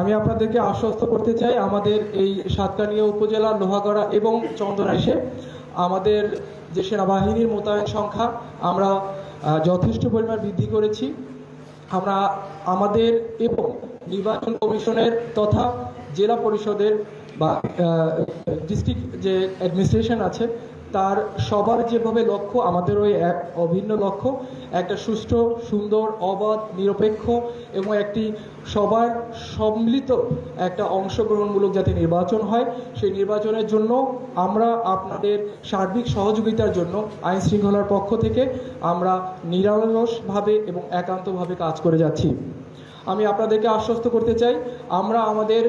আমি আপনাদেরকে আশ্বস্ত করতে চাই, আমাদের এই সাতকানিয়া উপজেলা লোহাগড়া এবং চন্দনাইশে আমাদের যে সেনাবাহিনীর মোতায়েন সংখ্যা, আমরা যথেষ্ট পরিমাণ বৃদ্ধি করেছি। আমরা আমাদের এবং নির্বাচন কমিশনের তথা জেলা পরিষদের বা ডিস্ট্রিক্ট যে অ্যাডমিনিস্ট্রেশন আছে তার সবার যেভাবে লক্ষ্য, আমাদের ওই এক অভিন্ন লক্ষ্য, একটা সুষ্ঠু, সুন্দর, অবাধ, নিরপেক্ষ এবং একটি সবার সম্মিলিত একটা অংশগ্রহণমূলক যাতে নির্বাচন হয়, সেই নির্বাচনের জন্য আমরা আপনাদের সার্বিক সহযোগিতার জন্য আইন শৃঙ্খলার পক্ষ থেকে আমরা নিরলসভাবে এবং একান্তভাবে কাজ করে যাচ্ছি। আমি আপনাদেরকে আশ্বস্ত করতে চাই, আমরা আমাদের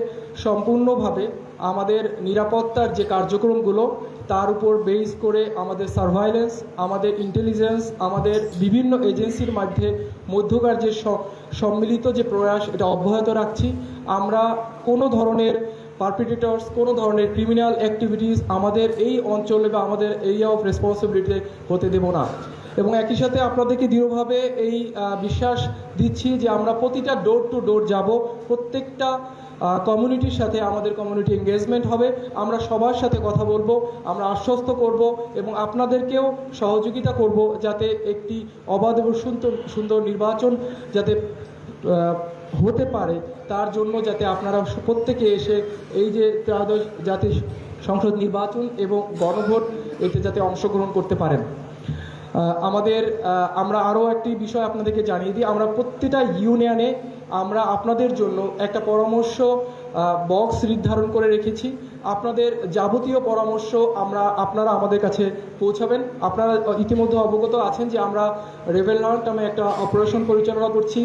সম্পূর্ণভাবে আমাদের নিরাপত্তার যে কার্যক্রমগুলো তার উপর বেস করে আমাদের সার্ভাইলেন্স আমাদের ইন্টেলিজেন্স আমাদের বিভিন্ন এজেন্সির মধ্যে মধ্যকার যে সম্মিলিত যে প্রয়াস, এটা অব্যাহত রাখছি। আমরা কোনো ধরনের পারপিটেটর্স কোনো ধরনের ক্রিমিনাল অ্যাক্টিভিটিস আমাদের এই অঞ্চলে বা আমাদের এরিয়া অফ রেসপন্সিবিলিটি হতে দেব না। এবং একই সাথে আপনাদেরকে দৃঢ়ভাবে এই বিশ্বাস দিচ্ছি যে আমরা প্রতিটা ডোর টু ডোর যাব, প্রত্যেকটা কমিউনিটির সাথে আমাদের কমিউনিটি এঙ্গেজমেন্ট হবে। আমরা সবার সাথে কথা বলব, আমরা আশ্বস্ত করব এবং আপনাদেরকেও সহযোগিতা করব যাতে একটি অবাধ এবং সুন্দর সুন্দর নির্বাচন যাতে হতে পারে। তার জন্য যাতে আপনারা প্রত্যেকে এসে এই যে ত্রয়োদশ জাতীয় সংসদ নির্বাচন এবং গণভোট, এতে যাতে অংশগ্রহণ করতে পারেন। আমাদের আমরা আরও একটি বিষয় আপনাদেরকে জানিয়ে দিই। আমরা প্রত্যেকটা ইউনিয়নে আমরা আপনাদের জন্য একটা পরামর্শ বক্স নির্ধারণ করে রেখেছি। আপনাদের যাবতীয় পরামর্শ আমরা, আপনারা আমাদের কাছে পৌঁছাবেন। আপনারা ইতিমধ্যে অবগত আছেন যে আমরা রেভেলনান্ট নামে একটা অপারেশন পরিচালনা করছি।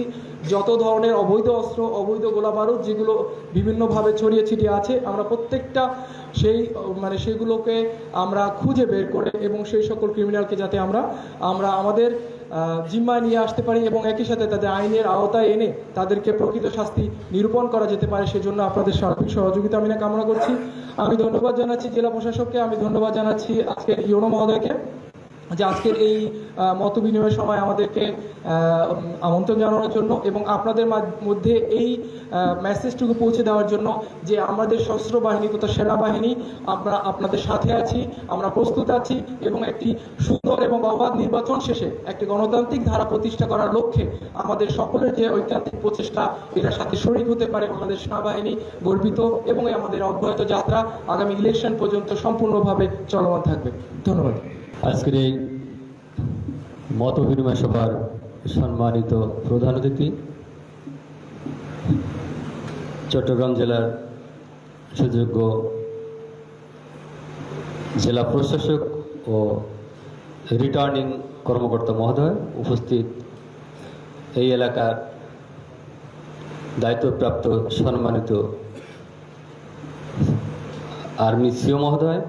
যত ধরনের অবৈধ অস্ত্র, অবৈধ গোলা বারুদ যেগুলো বিভিন্নভাবে ছড়িয়ে ছিটিয়ে আছে, আমরা প্রত্যেকটা সেই মানে সেগুলোকে আমরা খুঁজে বের করে এবং সেই সকল ক্রিমিনালকে যাতে আমরা আমরা আমাদের জিম্মায় নিয়ে আসতে পারি এবং একই সাথে তাদের আইনের আওতায় এনে তাদেরকে প্রকৃত শাস্তি নিরূপণ করা যেতে পারে, সেজন্য আপনাদের সার্বিক সহযোগিতা আমি কামনা করছি। আমি ধন্যবাদ জানাচ্ছি জেলা প্রশাসককে, আমি ধন্যবাদ জানাচ্ছি আজকে ইউনো মহোদয়কে। যে আজকের এই মত বিনিময়ের সময় আমাদেরকে আমন্ত্রণ জানানোর জন্য এবং আপনাদের মধ্যে এই মেসেজটুকু পৌঁছে দেওয়ার জন্য যে আমাদের সশস্ত্র বাহিনী তথা সেনাবাহিনী, আমরা আপনাদের সাথে আছি, আমরা প্রস্তুত আছি এবং একটি সুন্দর এবং অবাধ নির্বাচন শেষে একটি গণতান্ত্রিক ধারা প্রতিষ্ঠা করার লক্ষ্যে আমাদের সকলের যে ঐকান্তিক প্রচেষ্টা এটার সাথে শরিক হতে পারে আমাদের সেনাবাহিনী, গর্বিত এবং আমাদের অব্যাহত যাত্রা আগামী ইলেকশন পর্যন্ত সম্পূর্ণভাবে চলমান থাকবে। ধন্যবাদ। আজকের এই মত বিনিময় সভার সম্মানিত প্রধান অতিথি, চট্টগ্রাম জেলার সুযোগ্য জেলা প্রশাসক ও রিটার্নিং কর্মকর্তা মহোদয় উপস্থিত। এই এলাকার দায়িত্বপ্রাপ্ত সম্মানিত আর্মি সিও মহোদয়,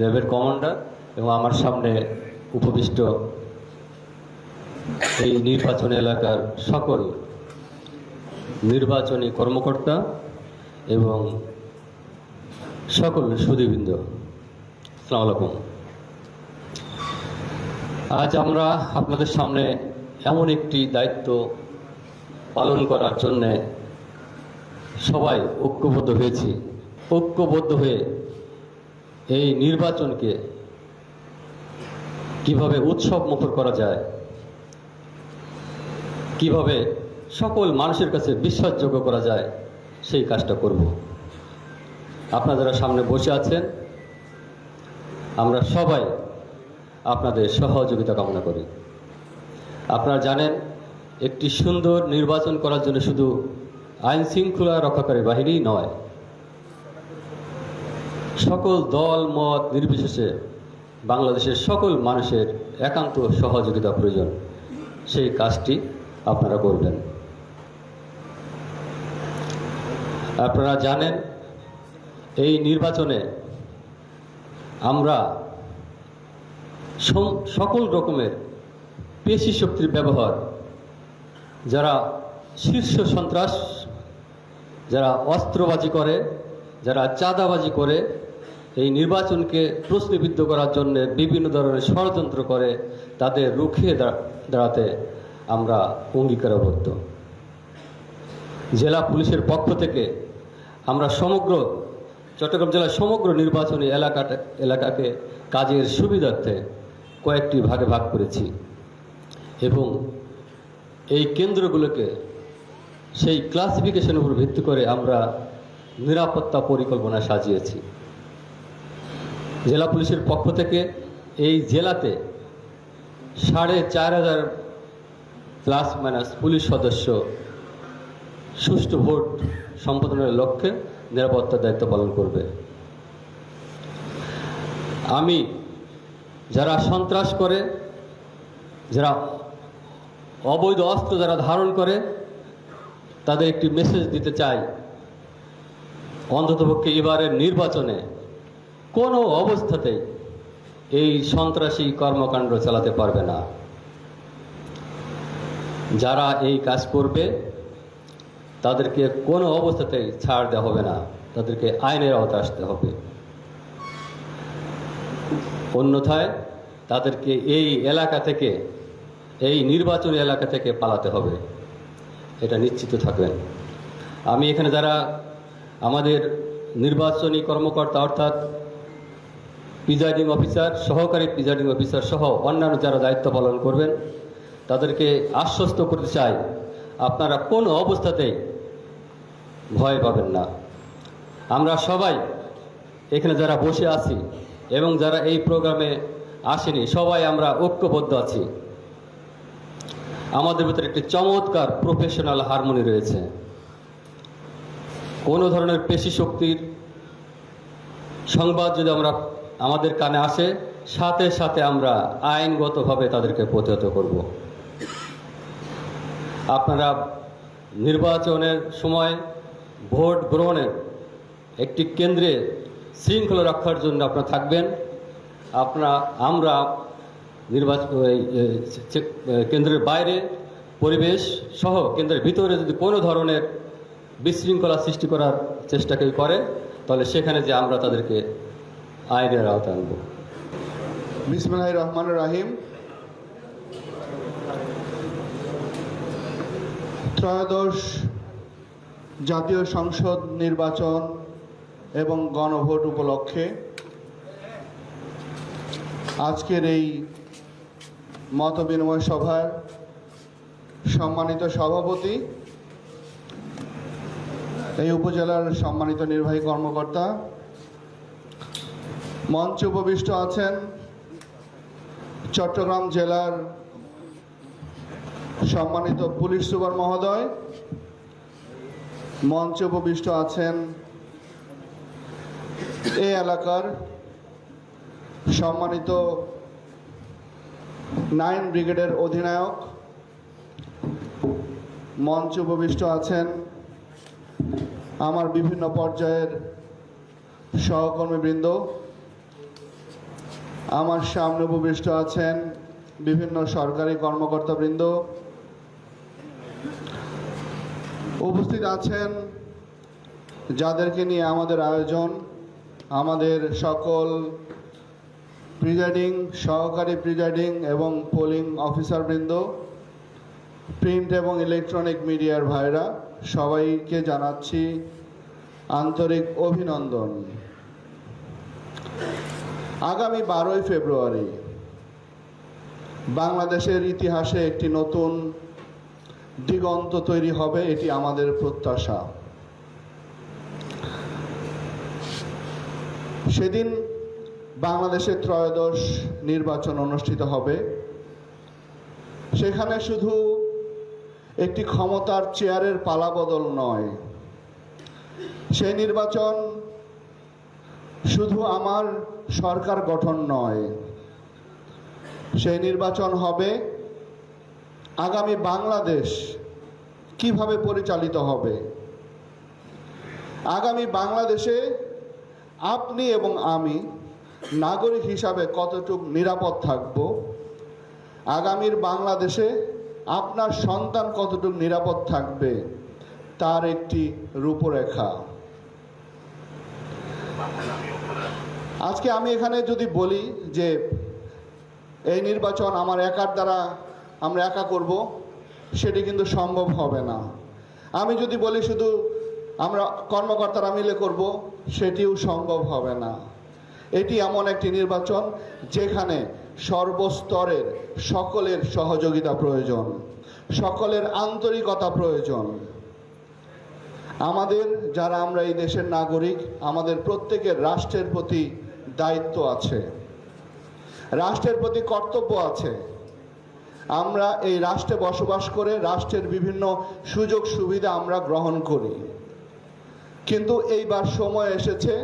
র্যাবের কমান্ডার এবং আমার সামনে উপবিষ্ট এই নির্বাচন এলাকার সকল নির্বাচনী কর্মকর্তা এবং সকল সুদীবৃন্দ। আলাইকুম। আজ আমরা আপনাদের সামনে এমন একটি দায়িত্ব পালন করার জন্যে সবাই ঐক্যবদ্ধ হয়েছি। ঐক্যবদ্ধ হয়ে এই নির্বাচনকে কীভাবে উৎসব মুখর করা যায়? কীভাবে সকল মানুষের কাছে বিশ্বাসযোগ্য করা যায়? সেই কাজটা করব। আপনারা যারা সামনে বসে আছেন, আমরা সবাই আপনাদের সহযোগিতা কামনা করি। আপনারা জানেন, একটি সুন্দর নির্বাচন করার জন্য শুধু আইন শৃঙ্খলা রক্ষাকারী বাহিনী নয়, সকল দল, মত নির্বিশেষে বাংলাদেশের সকল মানুষের একান্ত সহযোগিতা প্রয়োজন। সেই কাজটি আপনারা করবেন। আপনারা জানেন, এই নির্বাচনে আমরা সকল রকমের পেশি শক্তির ব্যবহার, যারা শীর্ষ সন্ত্রাস, যারা অস্ত্রবাজি করে, যারা চাঁদাবাজি করে এই নির্বাচনকে প্রশ্নবিদ্ধ করার জন্য বিভিন্ন ধরনের ষড়যন্ত্র করে তাদের রুখে দাঁড়াতে আমরা অঙ্গীকারবদ্ধ। জেলা পুলিশের পক্ষ থেকে আমরা সমগ্র চট্টগ্রাম জেলার সমগ্র নির্বাচনী এলাকাটা, এলাকাকে কাজের সুবিধার্থে কয়েকটি ভাগে ভাগ করেছি এবং এই কেন্দ্রগুলোকে সেই ক্লাসিফিকেশনের উপর ভিত্তি করে আমরা নিরাপত্তা পরিকল্পনা সাজিয়েছি। জেলা পুলিশের পক্ষ থেকে এই জেলাতে সাড়ে চার হাজার প্লাস মাইনাস পুলিশ সদস্য সুষ্ঠু ভোট সম্পাদনের লক্ষ্যে নিরাপত্তার দায়িত্ব পালন করবে। আমি যারা সন্ত্রাস করে, যারা অবৈধ অস্ত্র যারা ধারণ করে, তাদের একটি মেসেজ দিতে চাই। অন্ততপক্ষে এবারের নির্বাচনে কোনো অবস্থাতেই এই সন্ত্রাসী কর্মকাণ্ড চালাতে পারবে না। যারা এই কাজ করবে, তাদেরকে কোনো অবস্থাতেই ছাড় দেওয়া হবে না। তাদেরকে আইনের আওতায় আসতে হবে। অন্যথায় তাদেরকে এই এলাকা থেকে, এই নির্বাচনী এলাকা থেকে পালাতে হবে। এটা নিশ্চিত থাকবেন। আমি এখানে যারা আমাদের নির্বাচনী কর্মকর্তা অর্থাৎ প্রিজাইডিং অফিসার সহকারী প্রিজাইডিং অফিসার সহ অন্যান্য যারা দায়িত্ব পালন করবেন, তাদেরকে আশ্বস্ত করতে চাই, আপনারা কোনো অবস্থাতেই ভয় পাবেন না। আমরা সবাই এখানে যারা বসে আছি এবং যারা এই প্রোগ্রামে আসেনি, সবাই আমরা ঐক্যবদ্ধ আছি। আমাদের ভিতরে একটি চমৎকার প্রফেশনাল হারমোনি রয়েছে। কোনো ধরনের পেশি শক্তির সংবাদ যদি আমরা আমাদের কানে আসে, সাথে সাথে আমরা আইনগতভাবে তাদেরকে প্রতিহত করব। আপনারা নির্বাচনের সময় ভোট গ্রহণের একটি কেন্দ্রে শৃঙ্খলা রক্ষার জন্য আপনারা থাকবেন। আপনারা, আমরা নির্বাচন কেন্দ্রের বাইরে পরিবেশ সহ কেন্দ্রের ভিতরে যদি কোনো ধরনের বিশৃঙ্খলা সৃষ্টি করার চেষ্টা কেউ করে, তাহলে সেখানে যে আমরা তাদেরকে আইনের আওতায় আনব। বিসমুল্লাহ রহমান রাহিম। ত্রয়োদশ জাতীয় সংসদ নির্বাচন এবং গণভোট উপলক্ষে আজকের এই মত বিনিময় সভার সম্মানিত সভাপতি, এই উপজেলার সম্মানিত নির্বাহী কর্মকর্তা মঞ্চে উপবিষ্ট আছেন চট্টগ্রাম জেলার সম্মানিত পুলিশ সুপার মহোদয়, মঞ্চ উপবিষ্ট আছেন এই এলাকার সম্মানিত নাইন ব্রিগেডের অধিনায়ক, মঞ্চ উপবিষ্ট আছেন আমার বিভিন্ন পর্যায়ের সহকর্মীবৃন্দ। আমার সামনে উপবিষ্ট আছেন বিভিন্ন সরকারি কর্মকর্তাবৃন্দ। উপস্থিত আছেন যাদেরকে নিয়ে আমাদের আয়োজন, আমাদের সকল প্রিজাইডিং, সহকারী প্রিজাইডিং এবং পোলিং অফিসারবৃন্দ, প্রিন্ট এবং ইলেকট্রনিক মিডিয়ার ভাইরা, সবাইকে জানাচ্ছি আন্তরিক অভিনন্দন। আগামী বারোই ফেব্রুয়ারি বাংলাদেশের ইতিহাসে একটি নতুন দিগন্ত তৈরি হবে, এটি আমাদের প্রত্যাশা। সেদিন বাংলাদেশের ত্রয়োদশ নির্বাচন অনুষ্ঠিত হবে। সেখানে শুধু একটি ক্ষমতার চেয়ারের পালাবদল নয়, সেই নির্বাচন শুধু আমার সরকার গঠন নয়। সেই নির্বাচন হবে। আগামী বাংলাদেশ কীভাবে পরিচালিত হবে? আগামী বাংলাদেশে আপনি এবং আমি নাগরিক হিসাবে কতটুক নিরাপদ থাকব? আগামীর বাংলাদেশে আপনার সন্তান কতটুকু নিরাপদ থাকবে? তার একটি রূপরেখা। আজকে আমি এখানে যদি বলি যে এই নির্বাচন আমার একার দ্বারা আমরা একা করব, সেটি কিন্তু সম্ভব হবে না। আমি যদি বলি শুধু আমরা কর্মকর্তারা মিলে করব, সেটিও সম্ভব হবে না। এটি এমন একটি নির্বাচন যেখানে সর্বস্তরের সকলের সহযোগিতা প্রয়োজন, সকলের আন্তরিকতা প্রয়োজন। আমাদের, যারা আমরা এই দেশের নাগরিক, আমাদের প্রত্যেকের রাষ্ট্রের প্রতি দায়িত্ব আছে। রাষ্ট্রের প্রতি কর্তব্য আছে। আমরা এই রাষ্ট্রে বসবাস করে রাষ্ট্রের বিভিন্ন সুযোগ সুবিধা আমরা গ্রহণ করি। কিন্তু এইবার সময় এসেছে,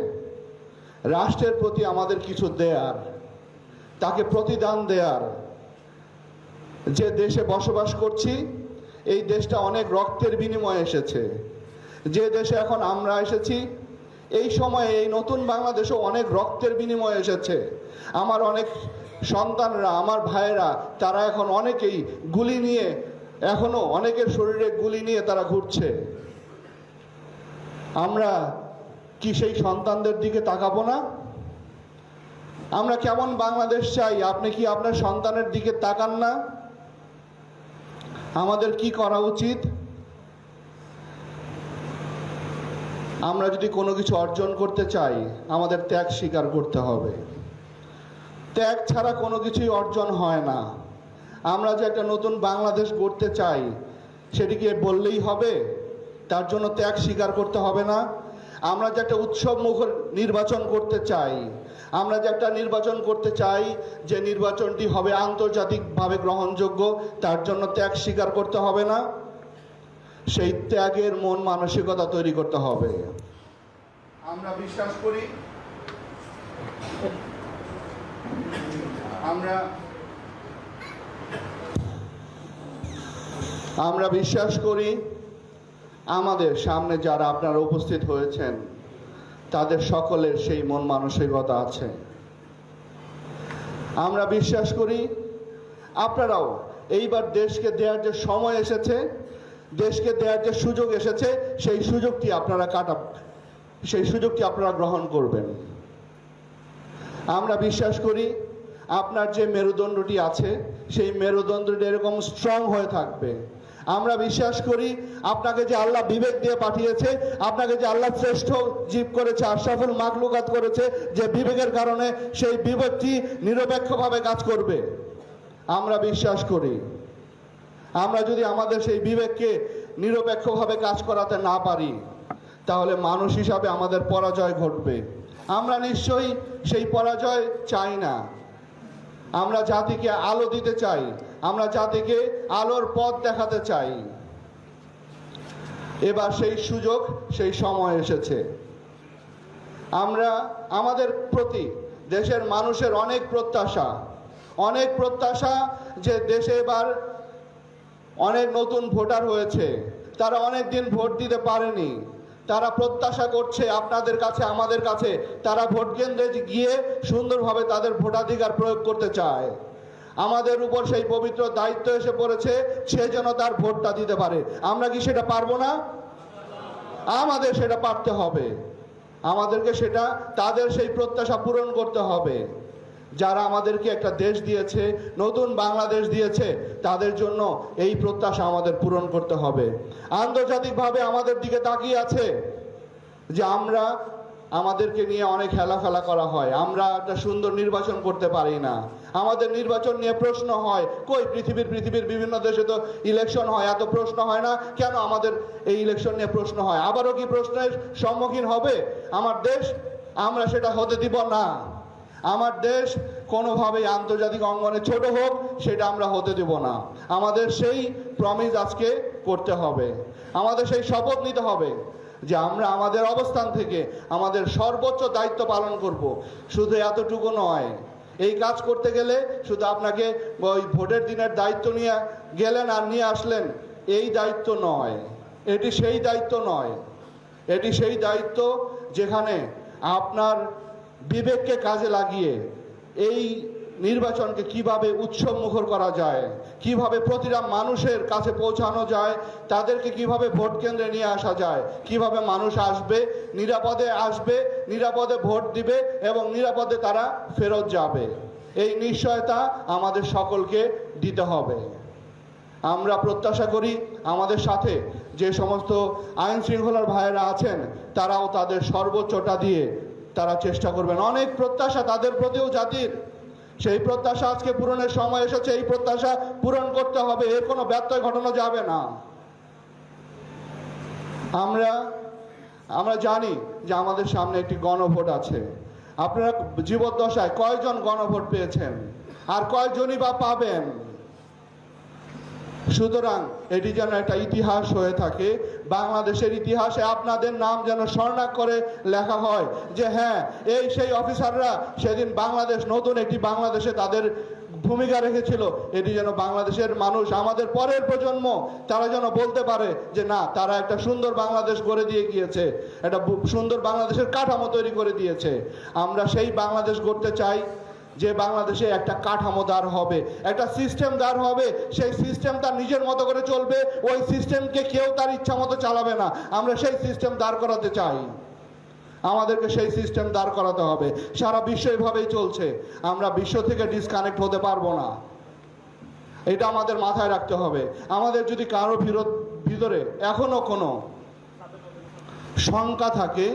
রাষ্ট্রের প্রতি আমাদের কিছু দেয়ার, তাকে প্রতিদান দেয়ার। যে দেশে বসবাস করছি, এই দেশটা অনেক রক্তের বিনিময়ে এসেছে। যে দেশে এখন আমরা এসেছি এই সময়ে এই নতুন বাংলাদেশও অনেক রক্তের বিনিময়ে এসেছে। আমার অনেক সন্তানরা, আমার ভাইয়েরা, তারা এখন অনেকেই গুলি নিয়ে, এখনও অনেকের শরীরে গুলি নিয়ে তারা ঘুরছে। আমরা কি সেই সন্তানদের দিকে তাকাবো না? আমরা কেমন বাংলাদেশ চাই? আপনি কি আপনার সন্তানের দিকে তাকান না? আমাদের কি করা উচিত? আমরা যদি কোনো কিছু অর্জন করতে চাই, আমাদের ত্যাগ স্বীকার করতে হবে। ত্যাগ ছাড়া কোনো কিছুই অর্জন হয় না। আমরা যে একটা নতুন বাংলাদেশ গড়তে চাই, সেটিকে বললেই হবে, তার জন্য ত্যাগ স্বীকার করতে হবে না। আমরা যে একটা উৎসব মুখর নির্বাচন করতে চাই, আমরা যে একটা নির্বাচন করতে চাই, যে নির্বাচনটি হবে আন্তর্জাতিকভাবে গ্রহণযোগ্য, তার জন্য ত্যাগ স্বীকার করতে হবে না। সেই ত্যাগের মন মানসিকতা তৈরি করতে হবে। আমরা বিশ্বাস করি আমরা আমরা বিশ্বাস করি আমাদের সামনে যারা আপনারা উপস্থিত হয়েছেন তাদের সকলের সেই মন মানসিকতা আছে। আমরা বিশ্বাস করি আপনারাও এইবার দেশকে দেওয়ার যে সময় এসেছে দেশকে দেওয়ার যে সুযোগ এসেছে, সেই সুযোগটি আপনারা কাটা সেই সুযোগটি আপনারা গ্রহণ করবেন। আমরা বিশ্বাস করি, আপনার যে মেরুদণ্ডটি আছে, সেই মেরুদণ্ডটি এরকম স্ট্রং হয়ে থাকবে। আমরা বিশ্বাস করি, আপনাকে যে আল্লাহ বিবেক দিয়ে পাঠিয়েছে, আপনাকে যে আল্লাহ শ্রেষ্ঠ জীব করেছে, আশরাফুল মাকলুকাত করেছে, যে বিবেকের কারণে সেই বিবেকটি নিরপেক্ষভাবে কাজ করবে। আমরা বিশ্বাস করি। আমরা যদি আমাদের সেই বিবেককে নিরপেক্ষভাবে কাজ করাতে না পারি, তাহলে মানুষ হিসাবে আমাদের পরাজয় ঘটবে। আমরা নিশ্চয়ই সেই পরাজয় চাই না। আমরা জাতিকে আলো দিতে চাই, আমরা জাতিকে আলোর পথ দেখাতে চাই। এবার সেই সুযোগ, সেই সময় এসেছে। আমরা, আমাদের প্রতি দেশের মানুষের অনেক প্রত্যাশা অনেক প্রত্যাশা যে দেশে এবার অনেক নতুন ভোটার হয়েছে। তারা অনেক দিন ভোট দিতে পারেনি। তারা প্রত্যাশা করছে আপনাদের কাছে, আমাদের কাছে। তারা ভোট কেন্দ্রে গিয়ে সুন্দরভাবে তাদের ভোটাধিকার প্রয়োগ করতে চায়। আমাদের উপর সেই পবিত্র দায়িত্ব এসে পড়েছে, সে যেন তার ভোটটা দিতে পারে। আমরা কি সেটা পারব না? আমাদের সেটা পারতে হবে। আমাদেরকে সেটা, তাদের সেই প্রত্যাশা পূরণ করতে হবে। যারা আমাদেরকে একটা দেশ দিয়েছে, নতুন বাংলাদেশ দিয়েছে, তাদের জন্য এই প্রত্যাশা আমাদের পূরণ করতে হবে। আন্তর্জাতিকভাবে আমাদের দিকে তাকিয়ে আছে যে আমরা আমাদেরকে নিয়ে অনেক খেলাফেলা করা হয়, আমরা একটা সুন্দর নির্বাচন করতে পারি না। আমাদের নির্বাচন নিয়ে প্রশ্ন হয়, কই পৃথিবীর পৃথিবীর বিভিন্ন দেশে তো ইলেকশন হয়, এত প্রশ্ন হয় না, কেন আমাদের এই ইলেকশন নিয়ে প্রশ্ন হয়? আবারও কি প্রশ্নের সম্মুখীন হবে? আমার দেশ, আমরা সেটা হতে দিব না। আমার দেশ কোনোভাবেই আন্তর্জাতিক অঙ্গনে ছোট হোক, সেটা আমরা হতে দেব না। আমাদের সেই প্রমিস আজকে করতে হবে। আমাদের সেই শপথ নিতে হবে যে আমরা আমাদের অবস্থান থেকে আমাদের সর্বোচ্চ দায়িত্ব পালন করব। শুধু এতটুকু নয়, এই কাজ করতে গেলে শুধু আপনাকে ওই ভোটের দিনের দায়িত্ব নিয়ে গেলেন আর নিয়ে আসলেন, এই দায়িত্ব নয়। এটি সেই দায়িত্ব নয়। এটি সেই দায়িত্ব যেখানে আপনার বিবেককে কাজে লাগিয়ে এই নির্বাচনকে কীভাবে উৎসব মুখর করা যায়, কীভাবে প্রতিটা মানুষের কাছে পৌঁছানো যায়, তাদেরকে কীভাবে ভোট কেন্দ্রে নিয়ে আসা যায়, কীভাবে মানুষ আসবে, নিরাপদে আসবে, নিরাপদে ভোট দিবে এবং নিরাপদে তারা ফেরত যাবে। এই নিশ্চয়তা আমাদের সকলকে দিতে হবে। আমরা প্রত্যাশা করি আমাদের সাথে যে সমস্ত আইন শৃঙ্খলার ভাইয়েরা আছেন, তারাও তাদের সর্বোচ্চটা দিয়ে তারা চেষ্টা করবেন। অনেক প্রত্যাশা তাদের প্রতিও জাতির। সেই প্রত্যাশা আজকে পূরণের সময় এসেছে, এই প্রত্যাশা পূরণ করতে হবে, এর কোনো ব্যত্যয় ঘটানো যাবে না। আমরা আমরা জানি যে আমাদের সামনে একটি গণভোট আছে। আপনারা জীবদ্দশায় কয়জন গণভোট পেয়েছেন? আর কয়জনই বা পাবেন? সুতরাং এটি যেন একটা ইতিহাস হয়ে থাকে। বাংলাদেশের ইতিহাসে আপনাদের নাম যেন স্বর্ণাক্ষরে লেখা হয় যে হ্যাঁ এই সেই অফিসাররা সেদিন বাংলাদেশ, নতুন একটি বাংলাদেশে তাদের ভূমিকা রেখেছিল। এটি যেন বাংলাদেশের মানুষ, আমাদের পরের প্রজন্ম, তারা যেন বলতে পারে যে না, তারা একটা সুন্দর বাংলাদেশ গড়ে দিয়ে গিয়েছে। একটা সুন্দর বাংলাদেশের কাঠামো তৈরি করে দিয়েছে। আমরা সেই বাংলাদেশ গড়তে চাই। যে বাংলাদেশে একটা কাঠামো দাঁড় হবে, একটা সিস্টেম দাঁড় হবে, সেই সিস্টেম তার নিজের মতো করে চলবে, ওই সিস্টেমকে কেউ তার ইচ্ছা মতো চালাবে না। আমরা সেই সিস্টেম দাঁড় করাতে চাই। আমাদেরকে সেই সিস্টেম দাঁড় করাতে হবে। সারা বিশ্ব এভাবেই চলছে। আমরা বিশ্ব থেকে ডিসকানেক্ট হতে পারব না। এটা আমাদের মাথায় রাখতে হবে। আমাদের যদি কারও ভিতরে এখনও কোনো শঙ্কা থাকে,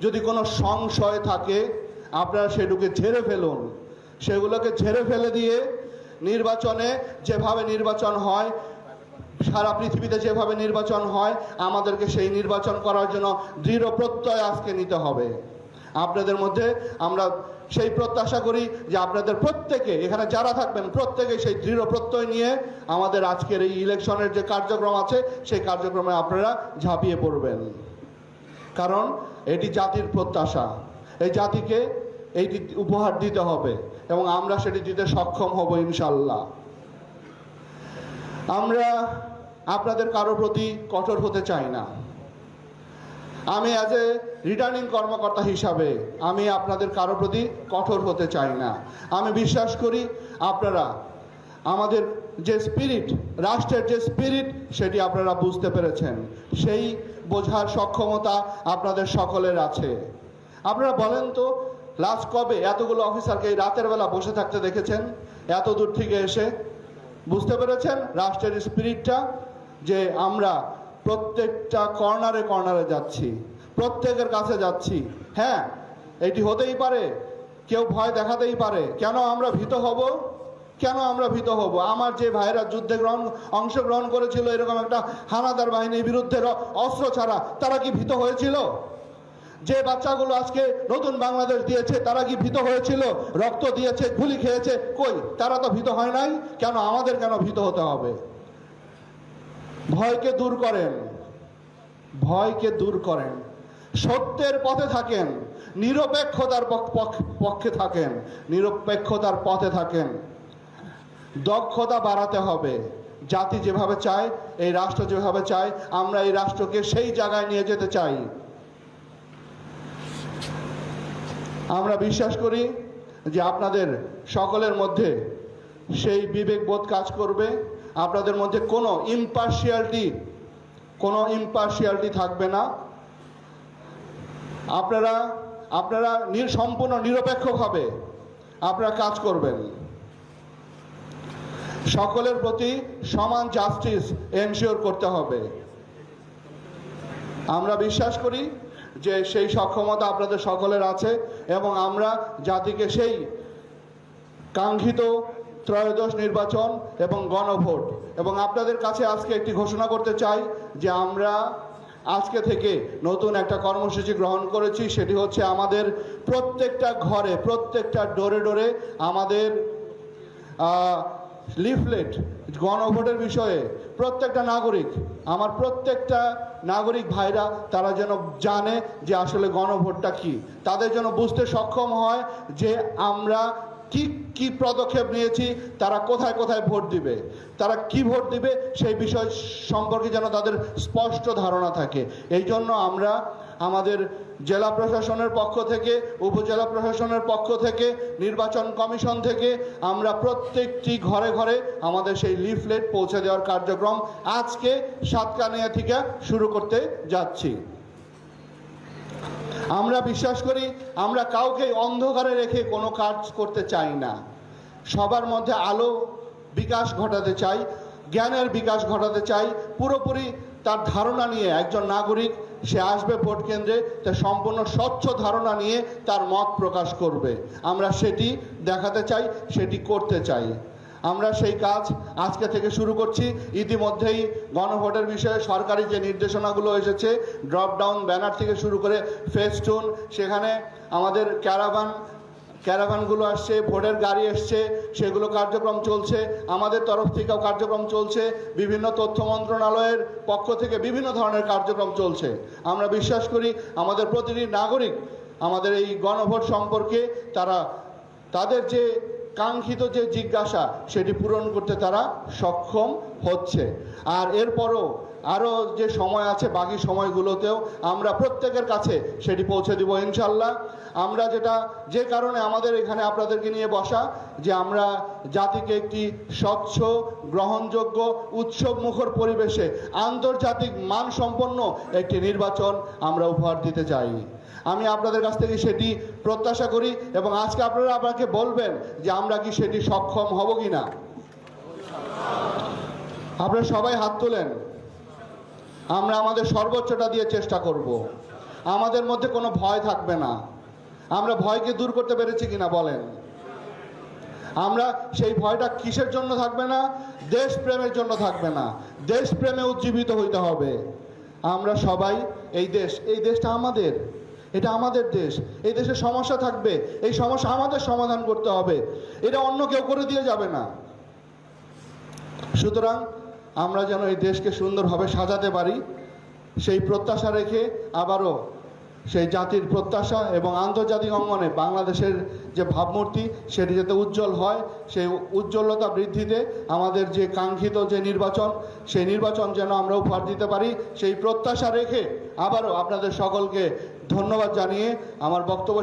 যদি কোনো সংশয় থাকে, আপনারা সেটুকে ঝেড়ে ফেলুন। সেগুলোকে ঝেড়ে ফেলে দিয়ে নির্বাচনে যেভাবে নির্বাচন হয়, সারা পৃথিবীতে যেভাবে নির্বাচন হয়, আমাদেরকে সেই নির্বাচন করার জন্য দৃঢ় প্রত্যয় আজকে নিতে হবে। আপনাদের মধ্যে আমরা সেই প্রত্যাশা করি যে আপনাদের প্রত্যেকে, এখানে যারা থাকবেন, প্রত্যেকে সেই দৃঢ় প্রত্যয় নিয়ে আমাদের আজকের এই ইলেকশনের যে কার্যক্রম আছে, সেই কার্যক্রমে আপনারা ঝাঁপিয়ে পড়বেন। কারণ এটি জাতির প্রত্যাশা। এই জাতিকে এইটি উপহার দিতে হবে এবং আমরা সেটি দিতে সক্ষম হব ইনশাল্লাহ আমরা আপনাদের কারও প্রতি কঠোর হতে চাই না। আমি অ্যাজ এ রিটার্নিং কর্মকর্তা হিসাবে আমি আপনাদের কারও প্রতি কঠোর হতে চাই না। আমি বিশ্বাস করি আপনারা আমাদের যে স্পিরিট রাষ্ট্রের যে স্পিরিট সেটি আপনারা বুঝতে পেরেছেন। সেই বোঝার সক্ষমতা আপনাদের সকলের আছে। আপনারা বলেন তো লাস্ট কবে এতগুলো অফিসারকে এই রাতের বেলা বসে থাকতে দেখেছেন? এত দূর থেকে এসে? বুঝতে পেরেছেন রাষ্ট্রের স্পিরিটটা? যে আমরা প্রত্যেকটা কর্নারে কর্নারে যাচ্ছি, প্রত্যেকের কাছে যাচ্ছি। হ্যাঁ এটি হতেই পারে, কেউ ভয় দেখাতেই পারে। কেন আমরা ভীত হব? কেন আমরা ভীত হব? আমার যে ভাইরা যুদ্ধে গ্রহণ, অংশগ্রহণ করেছিল এরকম একটা হানাদার বাহিনীর বিরুদ্ধে অস্ত্র ছাড়া, তারা কি ভীত হয়েছিল? যে বাচ্চাগুলো আজকে নতুন বাংলাদেশ দিয়েছে, তারা কি ভীত হয়েছিল? রক্ত দিয়েছে, গুলি খেয়েছে? কই? তারা তো ভীত হয় নাই? কেন আমাদের কেন ভীত হতে হবে? ভয়কে দূর করেন। ভয়কে দূর করেন। সত্যের পথে থাকেন। নিরপেক্ষতার পক- পক- পক্ষে থাকেন। নিরপেক্ষতার পথে থাকেন। দক্ষতা বাড়াতে হবে। জাতি যেভাবে চায়, এই রাষ্ট্র যেভাবে চায়, আমরা এই রাষ্ট্রকে সেই জায়গায় নিয়ে যেতে চাই। আমরা বিশ্বাস করি যে আপনাদের সকলের মধ্যে সেই বিবেকবোধ কাজ করবে। আপনাদের মধ্যে কোনো ইম্পার্শিয়ালিটি কোনো ইম্পার্শিয়ালিটি থাকবে না। আপনারা আপনারা নির, সম্পূর্ণ নিরপেক্ষভাবে আপনারা কাজ করবেন। সকলের প্রতি সমান জাস্টিস এনশিওর করতে হবে। আমরা বিশ্বাস করি যে সেই সক্ষমতা আপনাদের সকলের আছে। এবং আমরা জাতিকে সেই কাঙ্ক্ষিত ত্রয়োদশ নির্বাচন এবং গণভোট। এবং আপনাদের কাছে আজকে একটি ঘোষণা করতে চাই যে আমরা আজকে থেকে নতুন একটা কর্মসূচি গ্রহণ করেছি, সেটি হচ্ছে আমাদের প্রত্যেকটা ঘরে, প্রত্যেকটা ডোরে ডোরে আমাদের লিফলেট গণভোটের বিষয়ে প্রত্যেকটা নাগরিক, আমার প্রত্যেকটা নাগরিক ভাইরা, তারা যেন জানে যে আসলে গণভোটটা কি। তাদের যেন বুঝতে সক্ষম হয় যে আমরা কি কি পদক্ষেপ নিয়েছি, তারা কোথায় কোথায় ভোট দিবে। তারা কি ভোট দিবে, সেই বিষয় সম্পর্কে যেন তাদের স্পষ্ট ধারণা থাকে। এই জন্য আমরা আমাদের জেলা প্রশাসনের পক্ষ থেকে, উপজেলা প্রশাসনের পক্ষ থেকে, নির্বাচন কমিশন থেকে আমরা প্রত্যেকটি ঘরে ঘরে আমাদের সেই লিফলেট পৌঁছে দেওয়ার কার্যক্রম আজকে সাতকানিয়া থেকে শুরু করতে যাচ্ছি। আমরা বিশ্বাস করি আমরা কাউকে অন্ধকারে রেখে কোনো কাজ করতে চাই না। সবার মধ্যে আলো বিকাশ ঘটাতে চাই, জ্ঞানের বিকাশ ঘটাতে চাই, পুরোপুরি তার ধারণা নিয়ে একজন নাগরিক সে আসবে ভোট কেন্দ্রে, তা সম্পূর্ণ স্বচ্ছ ধারণা নিয়ে তার মত প্রকাশ করবে। আমরা সেটি দেখাতে চাই, সেটি করতে চাই। আমরা সেই কাজ আজকে থেকে শুরু করছি। ইতিমধ্যেই গণভোটের বিষয়ে সরকারি যে নির্দেশনাগুলো এসেছে ড্রপডাউন ব্যানার থেকে শুরু করে ফেস্টুন সেখানে আমাদের ক্যারাভান ক্যারাভানগুলো আসছে, ভোটের গাড়ি এসছে, সেগুলো কার্যক্রম চলছে। আমাদের তরফ থেকেও কার্যক্রম চলছে। বিভিন্ন তথ্য মন্ত্রণালয়ের পক্ষ থেকে বিভিন্ন ধরনের কার্যক্রম চলছে। আমরা বিশ্বাস করি আমাদের প্রতিটি নাগরিক, আমাদের এই গণভোট সম্পর্কে তারা, তাদের যে কাঙ্ক্ষিত যে জিজ্ঞাসা, সেটি পূরণ করতে তারা সক্ষম হচ্ছে। আর এরপরও আরও যে সময় আছে, বাকি সময়গুলোতেও আমরা প্রত্যেকের কাছে সেটি পৌঁছে দিব ইনশাল্লাহ। আমরা যেটা, যে কারণে আমাদের এখানে আপনাদেরকে নিয়ে বসা, যে আমরা জাতিকে একটি স্বচ্ছ, গ্রহণযোগ্য উৎসব মুখর পরিবেশে আন্তর্জাতিক মানসম্পন্ন একটি নির্বাচন আমরা উপহার দিতে চাই। আমি আপনাদের কাছ থেকে সেটি প্রত্যাশা করি এবং আজকে আপনারা আমাকে বলবেন যে আমরা কি সেটি সক্ষম হব কি না আপনারা সবাই হাত তোলেন। আমরা আমাদের সর্বোচ্চটা দিয়ে চেষ্টা করব। আমাদের মধ্যে কোনো ভয় থাকবে না। আমরা ভয়কে দূর করতে পেরেছি কিনা বলেন। আমরা সেই ভয়টা কিসের জন্য থাকবে না? দেশপ্রেমের জন্য থাকবে না। দেশপ্রেমে উজ্জীবিত হইতে হবে। আমরা সবাই এই দেশ, এই দেশটা আমাদের। এটা আমাদের দেশ। এই দেশে সমস্যা থাকবে। এই সমস্যা আমাদের সমাধান করতে হবে। এটা অন্য কেউ করে দিয়ে যাবে না। সুতরাং আমরা যেন এই দেশকে সুন্দরভাবে সাজাতে পারি, সেই প্রত্যাশা রেখে আবারও সেই জাতির প্রত্যাশা এবং আন্তর্জাতিক অঙ্গনে বাংলাদেশের যে ভাবমূর্তি, সেটি যাতে উজ্জ্বল হয়, সেই উজ্জ্বলতা বৃদ্ধিতে আমাদের যে কাঙ্ক্ষিত যে নির্বাচন, সেই নির্বাচন যেন আমরা উপহার দিতে পারি, সেই প্রত্যাশা রেখে আবারও আপনাদের সকলকে ধন্যবাদ জানিয়ে আমার বক্তব্য